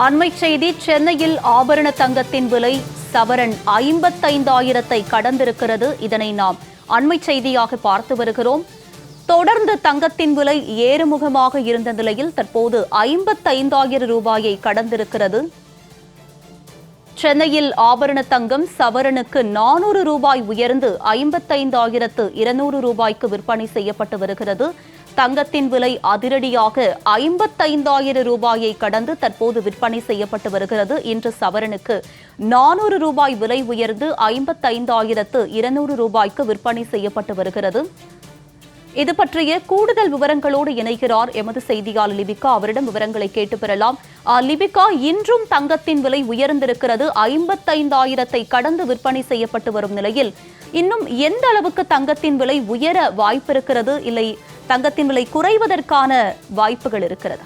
அண்மை செய்தி சென்னையில் ஆபரண தங்கத்தின் விலை சவரன் ஐம்பத்தைந்தாயிரத்தை கடந்திருக்கிறது. இதனை நாம் அண்மை செய்தியாக பார்த்து வருகிறோம். தொடர்ந்து தங்கத்தின் விலை ஏறுமுகமாக இருந்த நிலையில் தற்போது ஐம்பத்தைந்தாயிரம் ரூபாயை கடந்திருக்கிறது. சென்னையில் ஆபரண தங்கம் சவரனுக்கு நானூறு ரூபாய் உயர்ந்து ஐம்பத்தைந்தாயிரத்து இருநூறு ரூபாய்க்கு விற்பனை செய்யப்பட்டு வருகிறது. தங்கத்தின் விலை அதிரடியாக ஐம்பத்தைந்தாயிரம் ரூபாயை கடந்து தற்போது விற்பனை செய்யப்பட்டு வருகிறது. இன்று சவரனுக்கு நானூறு ரூபாய் விலை உயர்ந்து ஐம்பத்தைந்தாயிரத்து இருநூறு ரூபாய்க்கு விற்பனை செய்யப்பட்டு வருகிறது. இது பற்றிய கூடுதல் விவரங்களோடு இணைகிறார் எமது செய்தியாளர் லிபிகா. அவரிடம் விவரங்களை கேட்டு பெறலாம். ஆ, லிபிகா இன்றும் தங்கத்தின் விலை உயர்ந்திருக்கிறது. ஐம்பத்தைந்தாயிரத்தை கடந்து விற்பனை செய்யப்பட்டு வரும் நிலையில். இன்னும் எந்த அளவுக்கு தங்கத்தின் விலை உயர வாய்ப்பிருக்கிறது? இல்லை தங்கத்தின் விலை குறைவதற்கான வாய்ப்புகள் இருக்கிறதா?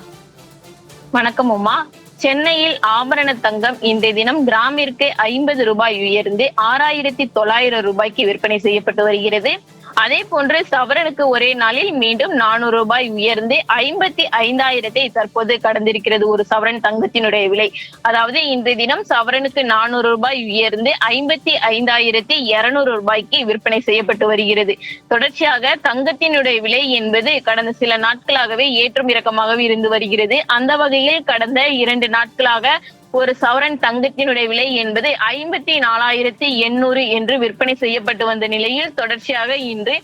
வணக்கம் உமா. சென்னையில் ஆபரண தங்கம் இந்த தினம் கிராமிற்கு ஐம்பது ரூபாய் உயர்ந்து ஆறாயிரத்தி தொள்ளாயிரம் ரூபாய்க்கு விற்பனை செய்யப்பட்டு வருகிறது. அதே போன்று சவரனுக்கு ஒரே நாளில் மீண்டும் நானூறு ரூபாய் உயர்ந்து ஐம்பத்தி ஐந்தாயிரத்தை தற்போது கடந்திருக்கிறது ஒரு சவரன் தங்கத்தினுடைய விலை. அதாவது இன்று தினம் சவரனுக்கு நானூறு ரூபாய் உயர்ந்து ஐம்பத்தி ஐந்தாயிரத்தி இருநூறு ரூபாய்க்கு விற்பனை செய்யப்பட்டு வருகிறது. தொடர்ச்சியாக தங்கத்தினுடைய விலை என்பது கடந்த சில நாட்களாகவே ஏற்றம் இறக்கமாகவே இருந்து வருகிறது. அந்த வகையில் கடந்த இரண்டு நாட்களாக ஒரு சவரன் தங்கத்தினுடைய விலை என்பது ஐம்பத்தி நாலாயிரத்தி எண்ணூறு என்று விற்பனை செய்யப்பட்டு வந்த நிலையில் தொடர்ச்சியாக இன்று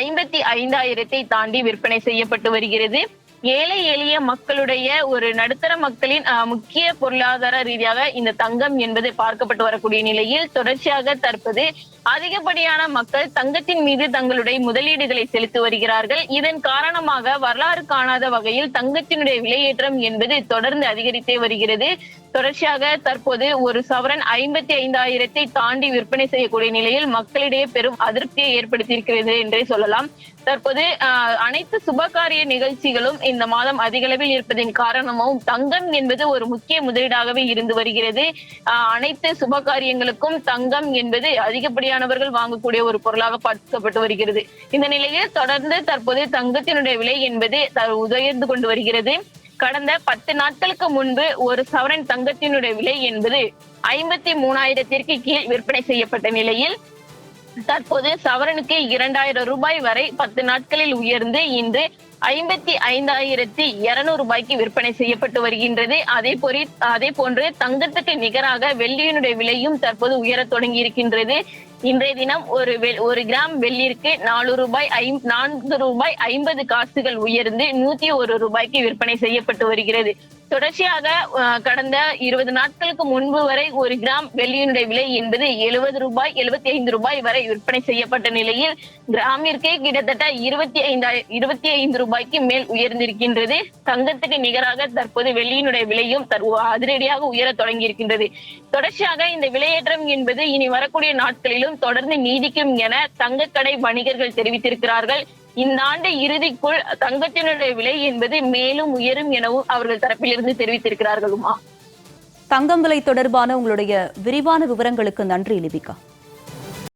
ஐம்பத்தி ஐந்தாயிரத்தை தாண்டி விற்பனை செய்யப்பட்டு வருகிறது. ஏழை எளிய மக்களுடைய ஒரு நடுத்தர மக்களின் முக்கிய பொருளாதார ரீதியாக இந்த தங்கம் என்பது பார்க்கப்பட்டு வரக்கூடிய நிலையில் தொடர்ச்சியாக தற்போது அதிகப்படியான மக்கள் தங்கத்தின் மீது தங்களுடைய முதலீடுகளை செலுத்தி வருகிறார்கள். இதன் காரணமாக வரலாறு காணாத வகையில் தங்கத்தினுடைய விலையேற்றம் என்பது தொடர்ந்து அதிகரித்தே வருகிறது. தொடர்ச்சியாக தற்போது ஒரு சவரன் ஐம்பத்தி ஐந்தாயிரத்தை தாண்டி விற்பனை செய்யக்கூடிய நிலையில் மக்களிடையே பெரும் அதிருப்தியை ஏற்படுத்தியிருக்கிறது என்றே சொல்லலாம். தற்போது ஆஹ், அனைத்து சுபகாரிய நிகழ்ச்சிகளும் இந்த மாதம் அதிகளவில் இருப்பதின் காரணமும் தங்கம் என்பது ஒரு முக்கிய முதலீடாகவே இருந்து வருகிறது. அனைத்து சுபகாரியங்களுக்கும் தங்கம் என்பது அதிகப்படியானவர்கள் வாங்கக்கூடிய ஒரு பொருளாக பார்க்கப்பட்டு வருகிறது. இந்த நிலையில் தொடர்ந்து தற்போது தங்கத்தினுடைய விலை என்பது த- உயர்ந்து கொண்டு வருகிறது. கடந்த பத்து நாட்களுக்கு முன்பு ஒரு சவரன் தங்கத்தினுடைய விலை என்பது ஐம்பத்தி மூணாயிரத்திற்கு கீழ் விற்பனை செய்யப்பட்ட நிலையில் தற்போது சவரனுக்கு இரண்டாயிரம் ரூபாய் வரை பத்து நாட்களில் உயர்ந்து இன்று ஐம்பத்தி ஐந்தாயிரத்தி இருநூறு ரூபாய்க்கு விற்பனை செய்யப்பட்டு வருகின்றது. அதே போரி அதே போன்று தங்கத்துக்கு நிகராக வெள்ளியினுடைய விலையும் தற்போது உயரத் தொடங்கி இருக்கின்றது. இன்றைய தினம் ஒரு ஒரு கிராம் வெள்ளிற்கு நாலு ரூபாய் நான்கு ரூபாய் ஐம்பது காசுகள் உயர்ந்து நூத்தி ஒரு ரூபாய்க்கு விற்பனை செய்யப்பட்டு வருகிறது. தொடர்ச்சியாக கடந்த இருபது நாட்களுக்கு முன்பு வரை ஒரு கிராம் வெள்ளியினுடைய விலை என்பது எழுபது ரூபாய் எழுபத்தி ஐந்து ரூபாய் வரை விற்பனை செய்யப்பட்ட நிலையில் கிராமிற்கே கிட்டத்தட்ட இருபத்தி ஐந்தாயிரம் இருபத்தி ஐந்து ரூபாய்க்கு மேல் உயர்ந்திருக்கின்றது. தங்கத்துக்கு நிகராக தற்போது வெள்ளியினுடைய விலையும் அதிரடியாக உயர தொடங்கி இருக்கின்றது தொடர்ச்சியாக இந்த விலையேற்றம் என்பது இனி வரக்கூடிய நாட்களிலும் தொடர்ந்து நீடிக்கும் என தங்கக்கடை வணிகர்கள் தெரிவித்திருக்கிறார்கள். இந்த ஆண்டு இறுதிக்குள் தங்கத்தினுடைய விலை என்பது மேலும் உயரும் எனவும் அவர்கள் தரப்பிலிருந்து தெரிவித்திருக்கிறார்கள் உமா தங்கம் விலை தொடர்பான உங்களுடைய விரிவான விவரங்களுக்கு நன்றி லிபிகா.